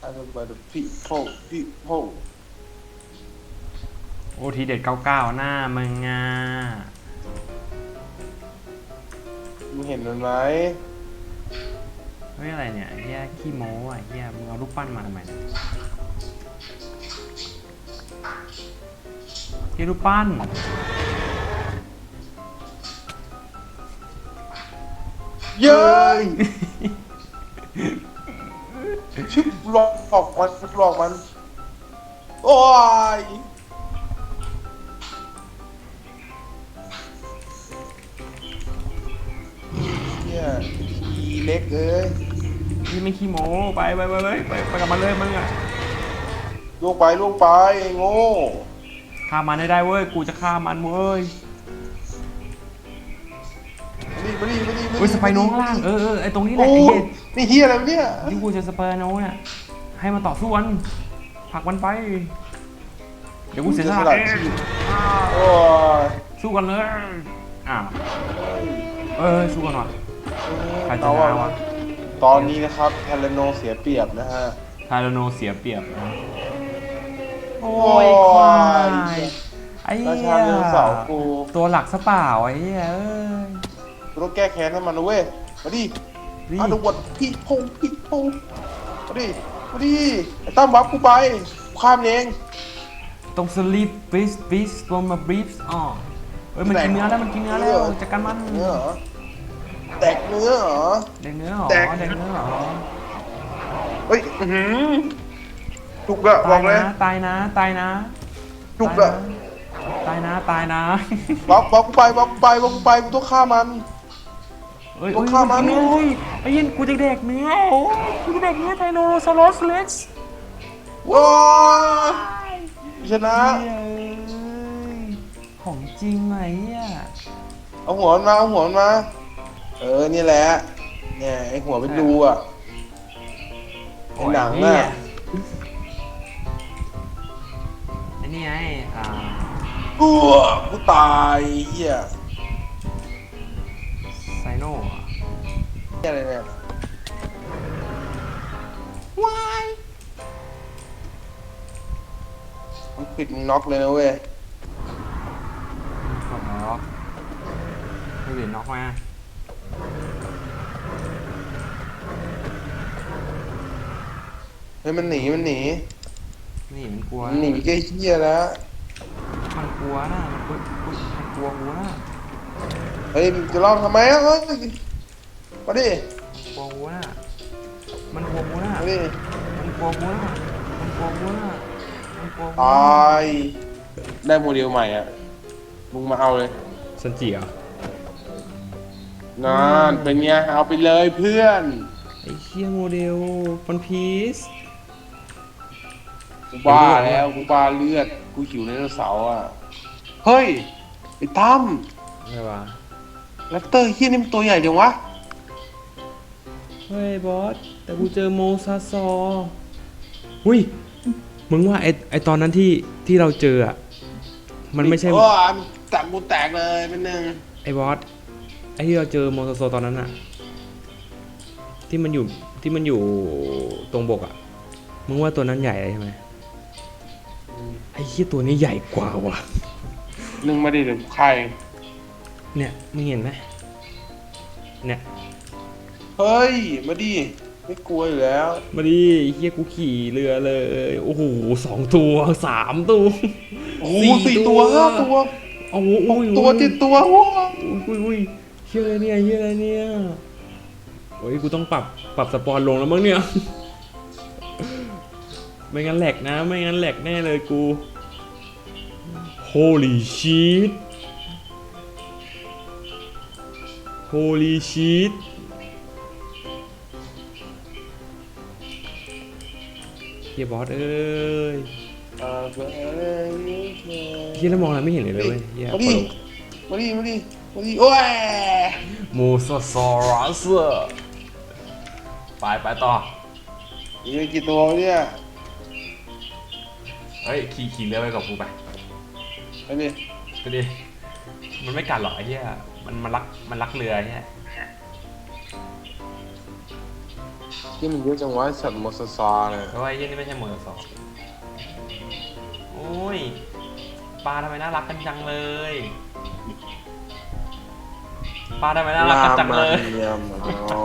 I don't by the people people โอ้ทีเด็ดเก้าเก้าหน้ามึงอะมึงเห็นมันไหมเฮ้ยอะไรเนี่ยไอ้เฮียขี้โม้อะไอ้เฮียมึงเอารูปปั้นมาทำไมเนี่ยเฮียรูปปั้น เย้ย ชิบหลอกมันหลอกมัน โอ้ยเฮียอีเล็กเอ้ยพี่ไม่ขี้โม้ไปไปไปไปไปไปกับมันเลยมึงอะลูกไปลูกไปไอ้โง่ฆ่ามันให้ได้เว้ย กูจะฆ่ามันเว้ย มาดิมาดิมาดิมาดิเฮ้ยสไปโนข้างล่างเออเออไอตรงนี้แหละโอ้ไอ้เฮียนี่เฮียอะไรวะเนี่ยที่กูจะสเปอร์โนเนี่ยให้มันต่อสู้กันผลักมันไป เดี๋ยวกูเสียสสละละเองชีพโอ้ยสู้กันเลยอ้าวเออสู้กันว่ะ ใครจะเอาชนะอะวะ ตอนนี้นะครับแทเลโนเสียเปรียบนะฮะทาโรโนเสียเปรียบนะโอ้โอ้ยยควายไอ้ราเหี้ชายเดินเสาร์กูตัวหลักซะเปล่าไอ้เหี้ยเอ้ย กูต้องแก้แค้นให้มันนะเว้ยมาดินี่ อาดวดพี่พงพี่พงมาดิมาดิไอ้ตั้มบัฟกูไปกูข้ามเองตรงสลีปบิสบิสลงมาบรีฟอ๋อเอ้ยมันกินเนื้อแล้วมันกินเนื้อแล้วจัดการมันเนื้อเหรอแตกเนื้อเหรอเด็กเนื้อเหรอแดกเด็กเนื้อเหรอเฮ้ยอื้อหือจุกอะบตาอยกเลนะยตายนะตายนะจุกอะตายนะตายนะบัฟบัฟกูไปบัฟกูไปบัฟกูไปกูต้องฆ่ามัน เอ้ยต้อเอ้งยฆ่ามันเอ้ยไอ้เหี้ยินกูจะแดกเนื้อโอ้กูจะแดกเนื้อไทโนซอรัสเล็กซ์โอ้ยชนะเฮ้ยของจริงไหมอะเอาหัวมันมาเอาหัวมันมา เออ นี่แหละ เนี่ยไอหัวเป็นรูอะไอหนังโอ้ยอะไอ้นี่ไงอ่ากูกูตายเหี้ยไซโน่อะเหี้ยอะไรเนี่ยว้ายมันปิดมึงน็อกเลยนะเว้ยหมดแล้วไม่เห็นน็อกมาเฮ้ยมันหนีมันหนีนี่มันกลัวมันหนีก็เหี้ยแล้ว มันกลัวนะมันกลัวมันกลัวกูนะ เฮ้ยมึงจะลองทำไมอะเฮ้ยมาดิกลัวกูนะมันกลัวกูนะมาดิมันกลัวกูนะมันกลัวกูนะมันกลัวกูตายได้โมเดลใหม่อะมึงมาเอาเลยสันจิเหรอนั่นเป็นไงเอาไปเลยเพื่อนไอ้เชี่ยโมเดลวันพีซกูบ้าแล้วกูบ้าเลือดกูหิวไดโนเสาร์อะเฮ้ยไอ้ตั้มอะไรวะ แรปเตอร์เฮียนี่มันตัวใหญ่จังวะ เฮ้ยบอส แต่กูเจอโมซาซอหุ้ย มึงว่าไอไอตอนนั้นที่ที่เราเจออะมันไม่ใช่ โอ้ยมันแตกกูแตกเลยเป็นหนึ่งไอบอส ไอที่เราเจอโมซาซอตอนนั้นอะที่มันอยู่ที่มันอยู่ตรงบกอะมึงว่าตัวนั้นใหญ่เลยใช่ไหมไอ้ที่ตัวนี้ใหญ่กว่าว่ะ หนึ่งมาดิเดี๋ยวใครเนี่ยมึงเห็นไหมเนี่ยเฮ้ย มาดิ ไม่กลัวอยู่แล้ว มาดิไอ้เฮียกูขี่เรือเลย โอ้โหสองตัวสามตัว โอ้โหสี่ตัวห้าตัว โอ้โหหอุ้กยตัวเจ็ดตัวโอ้โหอุ้ยอุ้ยเฮียอะไรเนี่ยเฮียอะไรเนี่ยโอ้ยกูต้องปรับปรับสปอนลงแล้วมั้งเนี่ย ไม่งั้นแหลกนะ ไม่งั้นแหลกแน่เลยกู Holy shit Holy shit เฮียบอสเอ้ยอ่าเว้ยเฮียแล้วมองอะไรไม่เห็นเลยเลยเว้ยเฮียมาดิมาดิมาดิมาดิโอ้ยมูสซอรัสไปไปต่อมีไปกี่ตัววะเนี่ยเฮ้ยขี่ขี่เรือไปกับกูไปไปดิไปดิมันไม่กัดหรอกไอ้เหี้ย มันมันรักมันรักเรือไอ้เหี้ยที่มันเยอะจังวะสัตว์มอสซาเนี่ยเพราะว่าไอ้เหี้ยนี่ไม่ใช่โมโนสองโอ้ยปลาทำไมน่ารักกันจังเลยปลาทำไมน่ารักกันจังเลยเยี่ยมอ๋อ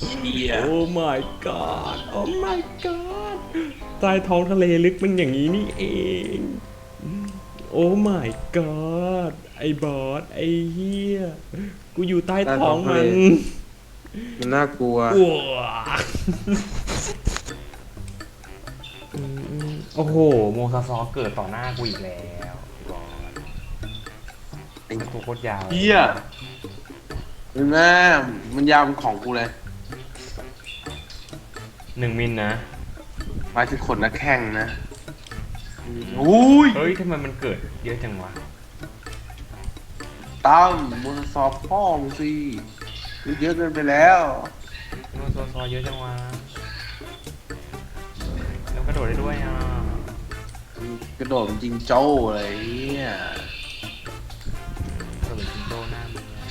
เฮียโอ้ my god โอ้ my god ใต้ท้องทะเลลึกมันอย่างนี้นี่เอง โอ้ my god ไอ้บอสไอ้เหี้ยกูอยู่ใต้ท้องมันมันน่ากลัวอ้วอืมโอ้โห โมซาซอเกิดต่อหน้ากูอีกแล้วไอ้บอสไอ้ตัวโคตรยาวเฮียเห็นไหมมันยาวเป็นของกูเลยหนึ่งมิลนะหมายถึงขนนักแข่งนะ อุ้ยเฮ้ยทำไมมันเกิดเยอะจังวะตั้มมึงสอบพ่อมึงสิเยอะเกินไปแล้วโมซาซอเยอะจังวะแล้วกระโดดได้ด้วยอะกระโดดมันจริงโจ้เลยเนี่ยกระโดดจิงโจ้หน้ามึงอะ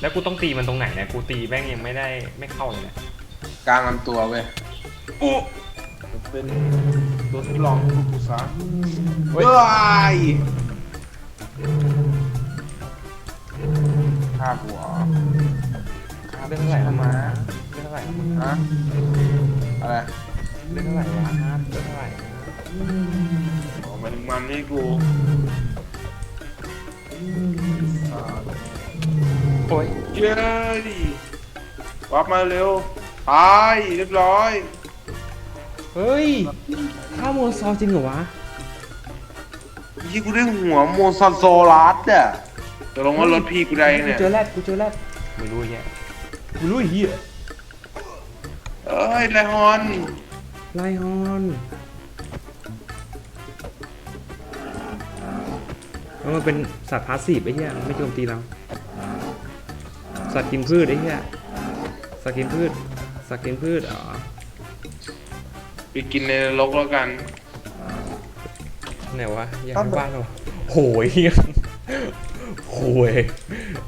แล้วกูต้องตีมันตรงไหนเนี่ยกูตีแม่งยังไม่ได้ไม่เข้าเลยเนี่ยกลางลำตัวเว้ยอู้เป็น ตัวทดลองของกูซะเฮ้ยเฮ้ยฆ่ากูเหรอเรื่องเท่าไหร่แล้วมาเรื่องเท่าไหร่ฮะอะไรเรื่องเท่าไหร่วะเรื่องเท่าไหร่อ๋อมันมันให้กูโอ้ยเย้ดิวับมาเร็วตายเรียบร้อย เฮ้ยข้าวโมซอจริงเหรอวะยี่กูได้หัวโมซาโซลัสอะจะลงว่ารถพี่กูได้กูเนี่ยเจอแรดกูเจอแรดไม่รู้ไอ้เหี้ยไม่รู้ไอ้เหี้ยเอ้ยไลฮอนไลฮอนแล้วมันเป็นสัตว์พาสซีฟไอ้เหี้ยมันไม่โจมตีเราสัตว์กินพืชไอ้เหี้ยสัตว์กินพืชสัตว์กินพืชอ๋อ ไปกินในนรกแล้วกัน ไหนวะอยากให้บ้านเราโหยเหี้ยโหย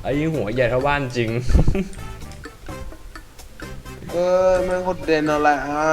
ไอ้หัวใหญ่เท่าบ้านจริง เออแม่งโคตรเด่นเอาละอะ